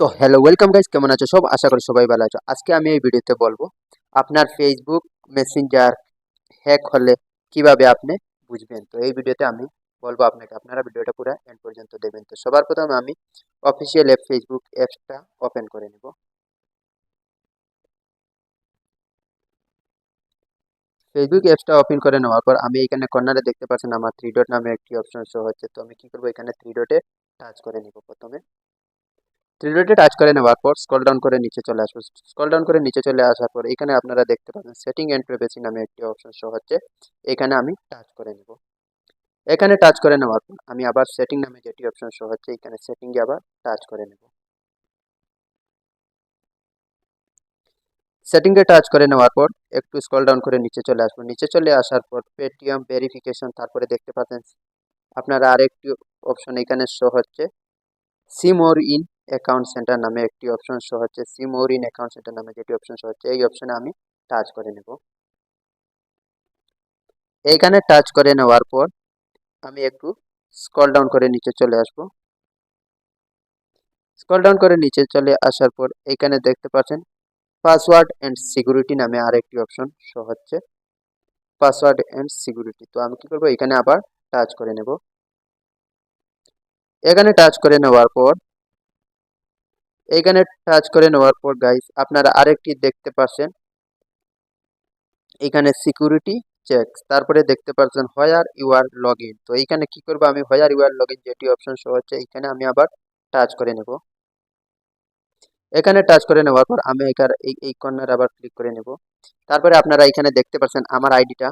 তো hello welcome guys কেমন আছো? সব আশা করি সবাই ভালো আছো। আজকে আমি এই ভিডিওতে বলব, আপনার ফেসবুক মেসেঞ্জার হ্যাক হলে কীভাবে আপনি বুঝবেন? তো এই ভিডিওতে আমি বলব আপনাকে, আপনারা ভিডিওটা পুরো এন্ড পর্যন্ত দেবেন তো সবার প্রথমে আমি অফিসিয়াল অ্যাপ ফেসবুক অ্যাপসটা ওপেন করে নেব। ফেসবুক অ্যাপসটা ওপেন করে নেওয়ার পর আমি এখানে কর্নারে দেখতে পাচ্ছেন আমার থ্রি ডট নামে একটি অপশন শো হচ্ছে। তো আমি কি করব? এখানে থ্রি ডটে টাচ করে নিব প্রথমে। ডটে টাচ করে নেওয়ার পর স্কল ডাউন করে নিচে চলে আসব। স্কল ডাউন করে নিচে চলে আসার পর এখানে আপনারা দেখতে পাবেন সেটিং অ্যান্ড প্রাইভেসি নামে একটি অপশন শো হচ্ছে। এখানে আমি টাচ করে নেব। এখানে টাচ করে নেওয়ার পর আমি আবার সেটিং নামে যেটি অপশন শো হচ্ছে, এখানে সেটিংয়ে আবার টাচ করে নেব। সেটিংয়ে টাচ করে নেওয়ার পর একটু স্কল ডাউন করে নিচে চলে আসব। নিচে চলে আসার পর পেটিএম ভেরিফিকেশন তারপরে দেখতে পাচ্ছেন, আপনারা আরেকটি অপশন এখানে শো হচ্ছে। Sim or in account center নামে একটি অপশন শো হচ্ছে সিমোর ইন অ্যাকাউন্ট সেন্টার নামে যেটি অপশন শো হচ্ছে, এই অপশনে আমি টাচ করে নেব। এইখানে টাচ করে নেওয়ার পর আমি একটু স্কল ডাউন করে নিচে চলে আসব। স্কল ডাউন করে নিচে চলে আসার পর এইখানে দেখতে পাচ্ছেন পাসওয়ার্ড অ্যান্ড সিকিউরিটি নামে আরেকটি অপশন শো হচ্ছে পাসওয়ার্ড অ্যান্ড সিকিউরিটি তো আমি কি করব? এখানে আবার টাচ করে নেব। এখানে টাচ করে নেওয়ার পর এখানে টাচ করে নেওয়ার পর গাইস আপনারা আরেকটি দেখতে পাচ্ছেন। এখানে সিকিউরিটি চেক তারপরে দেখতে পাচ্ছেন হোয়ার ইউআর লগ ইন তো এইখানে কি করব আমি? হোয়ার ইউআর লগ ইন যেটি অপশন শো হচ্ছে এখানে আমি আবার টাচ করে নেব। এখানে টাচ করে নেওয়ার পর, আমি এখানে, এই এই কর্নার আবার ক্লিক করে নেব। তারপরে আপনারা এখানে দেখতে পাচ্ছেন আমার আইডিটা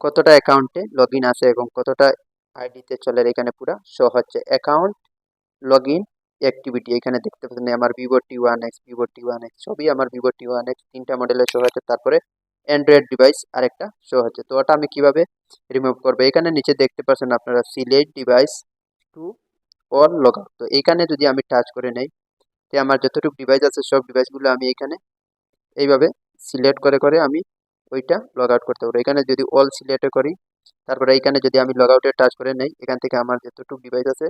কতটা অ্যাকাউন্টে লগ ইন আছে এবং কতটা আইডিতে চলে এখানে পুরো শো হচ্ছে। অ্যাকাউন্ট লগ ইন অ্যাক্টিভিটি এখানে দেখতে পাচ্ছেন আমার Vivo T one X Vivo T one X সবই আমার ভিভো টি ওয়ান এক্স তিনটা মডেলের শো হচ্ছে তারপরে অ্যান্ড্রয়েড ডিভাইস আরেকটা শো হচ্ছে তো ওটা আমি কীভাবে রিমুভ করব? এখানে নিচে দেখতে পাচ্ছেন আপনারা select device to all log out তো এখানে যদি আমি টাচ করে নেই, তো আমার যতটুকু ডিভাইস আছে, সব ডিভাইসগুলো আমি এখানে এইভাবে সিলেক্ট করে করে আমি ওইটা লগ আউট করতে পারব। এখানে যদি অল সিলেক্ট করি, তারপরে এখানে যদি আমি লগ আউটে টাচ করে নেই, এখান থেকে আমার যতটুকু ডিভাইস আছে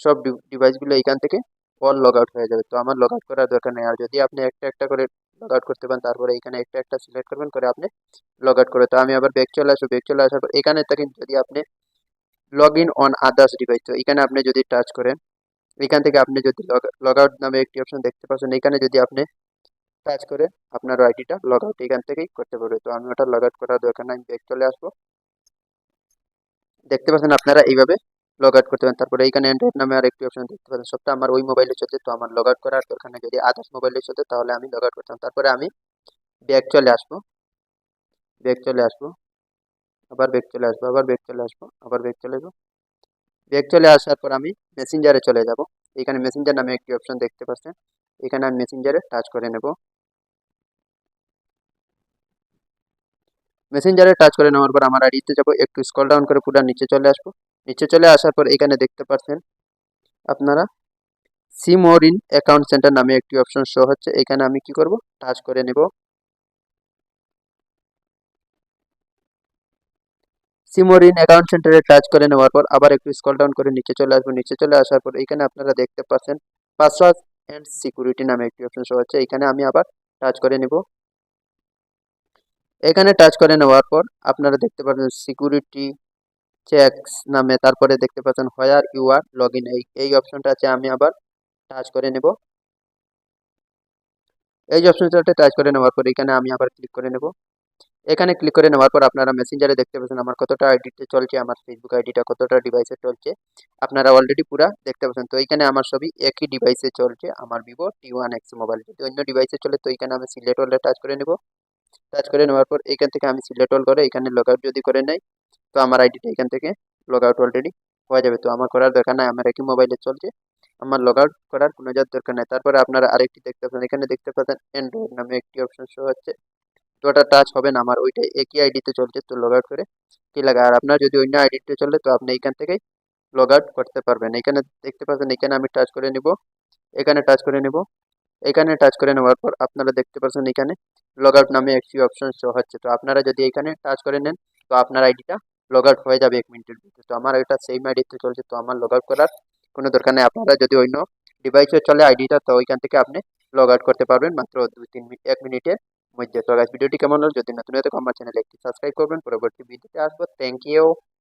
সব ডিভাইসগুলো এখান থেকে অল লগ আউট হয়ে যাবে। তো আমার লগ আউট করার দরকার নেই। আর যদি আপনি একটা একটা করে লগ আউট করতে পারেন, তারপরে এখানে একটা একটা সিলেক্ট করবেন, করে আপনি লগ আউট করে। তো আমি আবার ব্যাক চলে আসব ব্যাক চলে আসার পর এখানে থাকেন যদি আপনি log in on others device তো এখানে আপনি যদি টাচ করেন, এখান থেকে আপনি যদি লগ আউট নামে একটি অপশন দেখতে পাচ্ছেন, এখানে যদি আপনি টাচ করে আপনার আইডিটা লগ আউট এখান থেকেই করতে পারবে। তো আমি ওটা লগ আউট করার দরকার নাই ব্যাক চলে আসব। দেখতে পাচ্ছেন আপনারা এইভাবে লগ আউট করতে পারেন। তারপরে এইখানে অ্যান্ড্রয়েড নামে আর একটি অপশন দেখতে পাচ্ছেন সবটা আমার ওই মোবাইলে চলছে তো আমার লগ আউট করার দরকার নেই যদি আদার্স মোবাইলে চলছে তাহলে আমি লগ আউট করতাম। তারপরে আমি ব্যাক চলে আসব। ব্যাক চলে আসব। আবার ব্যাক চলে আসব, আবার ব্যাক চলে আসব, আবার ব্যাক চলে আসব। ব্যাক চলে আসার পর আমি মেসেঞ্জারে চলে যাব। এখানে মেসেঞ্জার নামে একটি অপশন দেখতে পাচ্ছেন। এখানে আমি মেসেঞ্জারে টাচ করে নেব। মেসেঞ্জারে টাচ করে নেওয়ার পর আমার আইডিতে যাব। একটু স্ক্রল ডাউন করে পুরো নিচে চলে আসব। নিচে চলে আসার পর এখানে দেখতে পাচ্ছেন আপনারা সিমোর ইন অ্যাকাউন্ট সেন্টার নামে একটি অপশন শো হচ্ছে। এখানে আমি কি করব? টাচ করে নেব। সিমোর অ্যাকাউন্ট সেন্টারে টাচ করে নেওয়ার পর আবার একটু স্ক্রল ডাউন করে নিচে চলে আসব। নিচে চলে আসার পর এখানে আপনারা দেখতে পাচ্ছেন পাসওয়ার্ড অ্যান্ড সিকিউরিটি নামে একটি অপশন শো হচ্ছে। এখানে আমি আবার টাচ করে নেব। এখানে টাচ করে নেওয়ার পর আপনারা দেখতে পাচ্ছেন সিকিউরিটি চেকস নামে, তারপরে দেখতে পাচ্ছেন where you are log in এই এই অপশনটা আছে, আমি আবার টাচ করে নেব। এই অপশনটাতে টাচ করে নেওয়ার পর এখানে আমি আবার ক্লিক করে নেব। এখানে ক্লিক করে নেওয়ার পর আপনারা মেসেঞ্জারে দেখতে পাচ্ছেন আমার কতটা আইডিতে চলছে, আমার ফেসবুক আইডিটা কতটা ডিভাইসে চলছে। আপনারা অলরেডি পুরা দেখতে পাচ্ছেন, তো এখানে আমার সবই একই ডিভাইসে চলছে, আমার Vivo T one X mobile যদি অন্য ডিভাইসে চলে, তো এখানে আমি সিলেক্ট হলে টাচ করে নেব। টাচ করে নেওয়ার পর এখান থেকে আমি সিলেক্ট অল করে এখানে লগ আউট যদি করে নেই তো আমার আইডিটা এখান থেকে লগ আউট অলরেডি হয়ে যাবে। তো আমার করার দরকার নাই, আমার একই মোবাইলে চলছে। আমার লগ আউট করার কোনো যার দরকার নেই। তারপরে আপনারা আরেকটি দেখতে পাচ্ছেন এখানে দেখতে পাচ্ছেন অ্যান্ড্রয়েড নামে একটি অপশন শো হচ্ছে। তো ওটা টাচ হবে না আমার, ওইটা একই আইডিতে চলছে। তো লগ আউট করে কি লাগে? আর আপনার যদি অন্য আইডিতে চলে, তো আপনি এখান থেকেই লগ আউট করতে পারবেন। এখানে দেখতে পাচ্ছেন এখানে আমি টাচ করে নিব। এখানে টাচ করে নিব। এখানে টাচ করে নেওয়ার পর আপনারা দেখতে পাচ্ছেন এখানে লগ আউট নামে একটি অপশন শো হচ্ছে। তো আপনারা যদি এখানে টাচ করে নেন, তো আপনার আইডিটা লগ আউট হয়ে যাবে এক মিনিটের ভিতরে। তো আমার এটা সেম আইডিতে চলছে, তো আমার লগ আউট করার কোনো দরকার নেই। আপনারা যদি অন্য ডিভাইসে চলে আইডিটা তো ওইখান থেকে আপনি লগ আউট করতে পারবেন মাত্র দুই, তিন মিনিট, এক মিনিটের মধ্যে। তো ভিডিওটি কেমন হলো? যদি নতুন হয়ে থাকো, আমার চ্যানেলে একটি সাবস্ক্রাইব করবেন। পরবর্তী ভিডিওতে আসব। Thank you